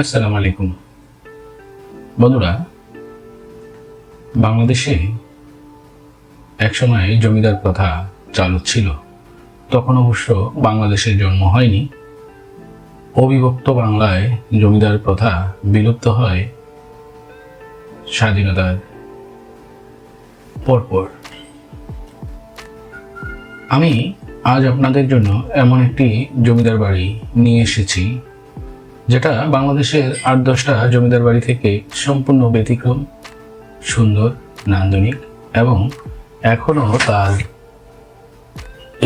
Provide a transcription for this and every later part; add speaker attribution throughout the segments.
Speaker 1: আসসালামু আলাইকুম বন্ধুরা বাংলাদেশে একসময় জমিদার প্রথা চালু ছিল তখন অবশ্য বাংলাদেশের জন্ম হয়নি অবিভক্ত বাংলায় জমিদার প্রথা বিলুপ্ত হয় স্বাধীনতার পরপর আমি আজ আপনাদের জন্য এমন একটি জমিদার বাড়ি নিয়ে এসেছি যেটা বাংলাদেশের আট দশটা জমিদার বাড়ি থেকে সম্পূর্ণ ব্যতিক্রম সুন্দর নান্দনিক এবং এখনও তার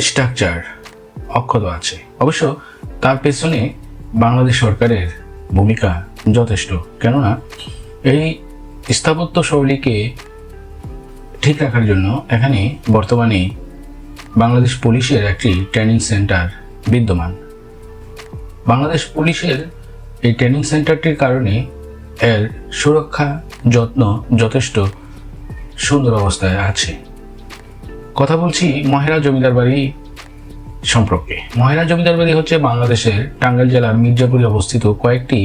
Speaker 1: স্ট্রাকচার অক্ষত আছে অবশ্য তার পেছনে বাংলাদেশ সরকারের ভূমিকা যথেষ্ট কেননা এই স্থাপত্য শৈলীকে ঠিক রাখার জন্য এখানে বর্তমানে বাংলাদেশ পুলিশের একটি ট্রেনিং সেন্টার বিদ্যমান বাংলাদেশ পুলিশের এই ট্রেনিং সেন্টারটির কারণে এর সুরক্ষা যত্ন যথেষ্ট সুন্দর অবস্থায় আছে কথা বলছি মহেরা জমিদার বাড়ি সম্পর্কে মহেরা জমিদার বাড়ি হচ্ছে বাংলাদেশের টাঙ্গাইল জেলার মির্জাপুরে অবস্থিত কয়েকটি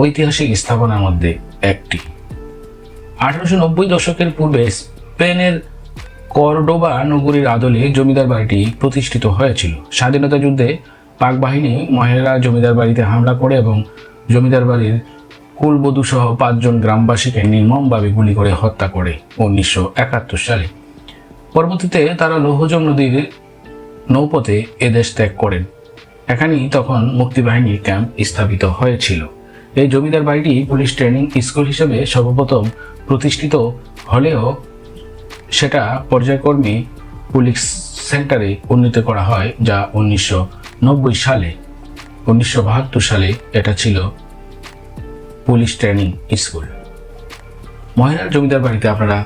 Speaker 1: ঐতিহাসিক স্থাপনার মধ্যে একটি আঠারোশো নব্বই দশকের পূর্বে স্পেনের কর্ডোবা নগরীর আদলে জমিদার বাড়িটি প্রতিষ্ঠিত হয়েছিল স্বাধীনতা যুদ্ধে পাক বাহিনী মহিলারা জমিদার বাড়িতে হামলা করে এবং জমিদার বাড়ির কুলবধূ সহ পাঁচজন গ্রামবাসীকে নির্মমভাবে গুলি করে হত্যা করে উনিশশো একাত্তর সালে পরবর্তীতে তারা লৌহজম নদীর নৌপথে এদেশ ত্যাগ করেন এখানেই তখন মুক্তিবাহিনীর ক্যাম্প স্থাপিত হয়েছিল এই জমিদার বাড়িটি পুলিশ ট্রেনিং স্কুল হিসেবে সর্বপ্রথম প্রতিষ্ঠিত হলেও সেটা পর্যায়ক্রমে পুলিশ সেন্টারে উন্নীত করা হয় যা উনিশশো নব্বই সালে উনিশশো বাহাত্তর সালে এটা ছিল পুলিশ ট্রেনিং স্কুল মহিলার জমিদার বাড়িতে আপনারা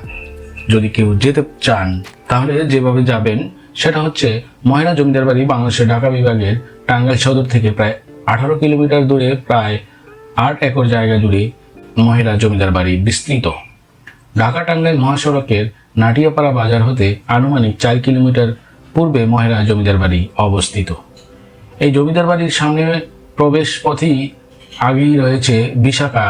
Speaker 1: যদি কেউ যেতে চান তাহলে যেভাবে যাবেন সেটা হচ্ছে মহিলা জমিদার বাড়ি বাংলাদেশের ঢাকা বিভাগের টাঙ্গাইল সদর থেকে প্রায় আঠারো কিলোমিটার দূরে প্রায় আট একর জায়গা জুড়ে মহিলা জমিদার বাড়ি বিস্তৃত ঢাকা টাঙ্গাইল মহাসড়কের নাটিয়াপাড়া বাজার হতে আনুমানিক চার কিলোমিটার পূর্বে মহিলা জমিদার বাড়ি অবস্থিত এই জমিদার বাড়ির সামনে প্রবেশ পথেই আগেই রয়েছে বিশাখা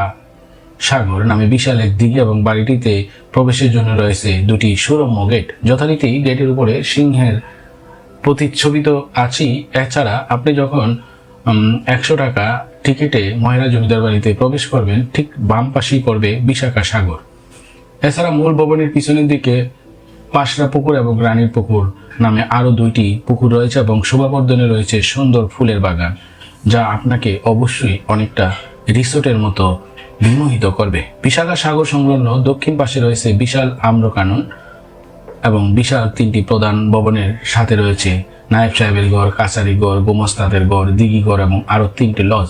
Speaker 1: সাগর নামে বিশাল এক দিঘি এবং বাড়িটিতে প্রবেশের জন্য রয়েছে দুটি সুরম্য গেট যথারীতি গেটের উপরে সিংহের প্রতিচ্ছবি তো এছাড়া আপনি যখন একশো টাকা টিকিটে মহিলা জমিদার বাড়িতে প্রবেশ করবেন ঠিক বাম পাশেই পড়বে বিশাখা সাগর এছাড়া মূল ভবনের পিছনের দিকে পাশরা পুকুর এবং রানীর পুকুর নামে আরও দুইটি পুকুর রয়েছে এবং শোভাবর্ধনে রয়েছে সুন্দর ফুলের বাগান যা আপনাকে অবশ্যই অনেকটা রিসোর্টের মতো বিমোহিত করবে বিশাখা সাগর সংলগ্ন দক্ষিণ পাশে রয়েছে বিশাল আম্রকানন এবং বিশাল তিনটি প্রধান ভবনের সাথে রয়েছে নায়েব সাহেবের ঘর কাছারি ঘর গোমস্তাদের ঘর দিঘি ঘর এবং আরও তিনটি লজ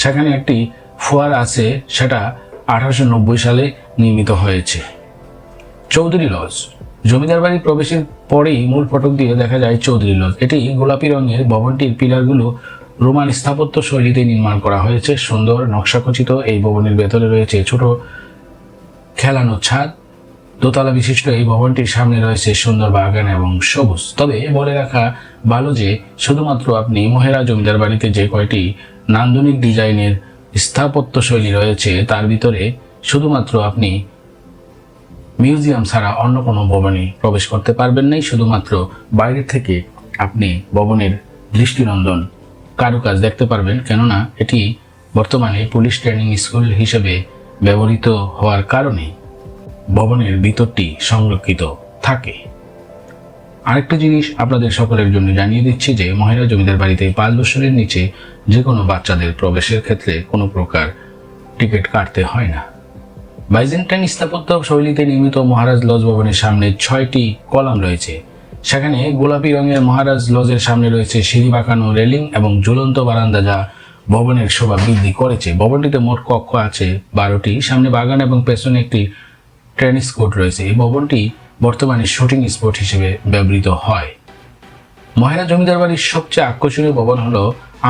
Speaker 1: সেখানে একটি ফোয়ার আছে সেটা আঠারোশো সালে নির্মিত হয়েছে চৌধুরী লজ জমিদার বাড়ির প্রবেশের পরেই মূল ফটক দিয়ে দেখা যায় চৌধুরী লজ এটি গোলাপি রঙের ভবনটির পিলারগুলো রোমান স্থাপত্য শৈলীতে নির্মাণ করা হয়েছে সুন্দর নকশাখচিত এই ভবনের ভেতরে রয়েছে ছোট খেলানো ছাদ দোতলা বিশিষ্ট এই ভবনটির সামনে রয়েছে সুন্দর বাগান এবং সবুজ তবে বলে রাখা ভালো যে শুধুমাত্র আপনি মহেরা জমিদার বাড়িতে যে কয়টি নান্দনিক ডিজাইনের স্থাপত্য শৈলী রয়েছে তার ভিতরে শুধুমাত্র আপনি মিউজিয়াম ছাড়া অন্য কোনো ভবনে প্রবেশ করতে পারবেন নাই শুধুমাত্র বাইরে থেকে আপনি ভবনের দৃষ্টিনন্দন কারুকাজ দেখতে পারবেন কেননা এটি বর্তমানে পুলিশ ট্রেনিং স্কুল হিসেবে ব্যবহৃত হওয়ার কারণে ভবনের ভিতরটি সংরক্ষিত থাকে আরেকটা জিনিস আপনাদের সকলের জন্য জানিয়ে দিচ্ছি যে মহিলা জমিদার বাড়িতে পাঁচ বছরের নিচে যে কোনো বাচ্চাদের প্রবেশের ক্ষেত্রে কোনো প্রকার টিকিট কাটতে হয় না বাইজেন্টাইন স্থাপত্য শৈলীতে নির্মিত মহারাজ লজ ভবনের সামনে ছয়টি কলাম রয়েছে সেখানে গোলাপি রঙের মহারাজ লজের সামনে রয়েছে সিঁড়ি বাঁকানো রেলিং এবং ঝুলন্ত বারান্দা যা ভবনের শোভা বৃদ্ধি করেছে ভবনটিতে মোট কক্ষ আছে বারোটি সামনে বাগান এবং পেছনে একটি টেনিস কোর্ট রয়েছে এই ভবনটি বর্তমানে শুটিং স্পট হিসেবে ব্যবহৃত হয় মহেরা জমিদার বাড়ির সবচেয়ে আকর্ষণীয় ভবন হল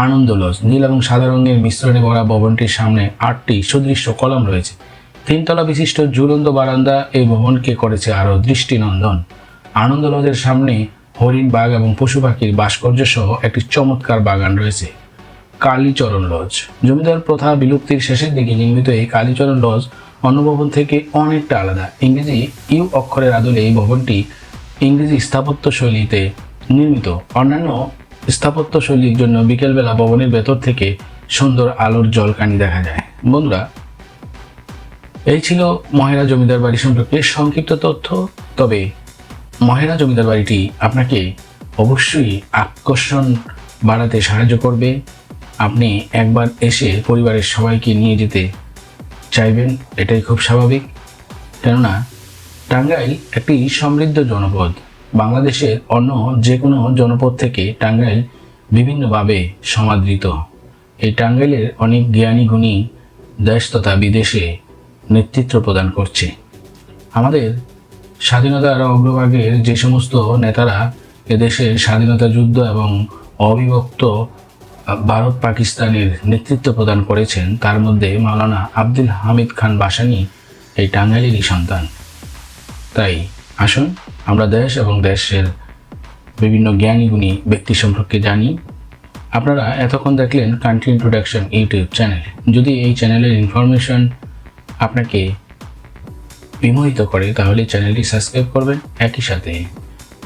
Speaker 1: আনন্দ লজ নীল এবং সাদা রঙের মিশ্রণে ভরা ভবনটির সামনে আটটি সুদৃশ্য কলম রয়েছে তিনতলা বিশিষ্ট ঝুলন্ত বারান্দা এই ভবনকে করেছে আরও দৃষ্টিনন্দন আনন্দ লজের সামনে হরিণ বাঘ এবং পশু পাখির ভাস্কর্য সহ একটি চমৎকার বাগান রয়েছে কালীচরণ লজ জমিদার প্রথা বিলুপ্তির শেষের দিকে নির্মিত এই কালীচরণ লজ অন্য ভবন থেকে অনেকটা আলাদা ইংরেজি ইউ অক্ষরের আদলে এই ভবনটি ইংরেজি স্থাপত্য শৈলীতে নির্মিত অন্যান্য স্থাপত্য শৈলীর জন্য বিকেলবেলা ভবনের ভেতর থেকে সুন্দর আলোর জলকানি দেখা যায় বন্ধুরা এই ছিল মহেরা জমিদার বাড়ি সম্পর্কে সংক্ষিপ্ত তথ্য তবে মহেরা জমিদার বাড়িটি আপনাকে অবশ্যই আকর্ষণ বাড়াতে সাহায্য করবে আপনি একবার এসে পরিবারের সবাইকে নিয়ে যেতে চাইবেন এটাই খুব স্বাভাবিক কেননা টাঙ্গাইল একটি সমৃদ্ধ জনপদ বাংলাদেশের অন্য যে কোনো জনপদ থেকে টাঙ্গাইল বিভিন্নভাবে সমাদৃত এই টাঙ্গাইলের অনেক জ্ঞানী গুণী দেশ তথা বিদেশে নেতৃত্ব প্রদান করছে আমাদের স্বাধীনতার অগ্রভাগের যে সমস্ত নেতারা এদেশে স্বাধীনতা যুদ্ধ এবং অবিভক্ত ভারত পাকিস্তানের নেতৃত্ব প্রদান করেছেন তার মধ্যে মাওলানা আব্দুল হামিদ খান বাসানি এই টাঙ্গাইলেরই সন্তান তাই আসুন আমরা দেশ এবং দেশের বিভিন্ন জ্ঞানীগুণী ব্যক্তি সম্পর্কে জানি আপনারা এতক্ষণ দেখলেন কান্ট্রি ইন্ট্রোডাকশন ইউটিউব চ্যানেল যদি এই চ্যানেলের ইনফরমেশন আপনাকে বিমোহিত করে তাহলে চ্যানেলটি সাবস্ক্রাইব করবেন একই সাথে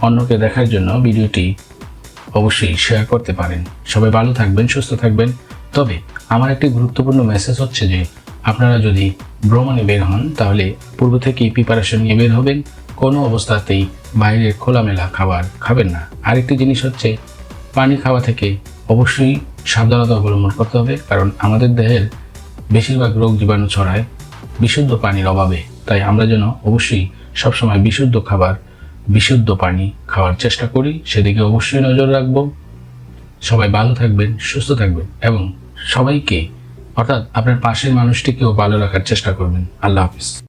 Speaker 1: অন্যকে দেখার জন্য ভিডিওটি অবশ্যই শেয়ার করতে পারেন সবাই ভালো থাকবেন সুস্থ থাকবেন তবে আমার একটি গুরুত্বপূর্ণ মেসেজ হচ্ছে যে আপনারা যদি ভ্রমণে বের হন তাহলে পূর্ব থেকেই প্রিপারেশন নিয়ে বের হবেন কোনো অবস্থাতেই বাইরের খোলামেলা খাবার খাবেন না আরেকটি জিনিস হচ্ছে পানি খাওয়া থেকে অবশ্যই সাবধানতা অবলম্বন করতে হবে কারণ আমাদের দেহের বেশিরভাগ রোগ জীবাণু ছড়ায় বিশুদ্ধ পানির অভাবে তাই আমরা যেন অবশ্যই সবসময় বিশুদ্ধ খাবার বিশুদ্ধ পানি খাওয়ার চেষ্টা করি সেদিকে অবশ্যই নজর রাখব সবাই ভালো থাকবেন সুস্থ থাকবেন এবং সবাইকে অর্থাৎ আপনার পাশের মানুষটিকেও ভালো রাখার চেষ্টা করবেন আল্লাহ হাফিজ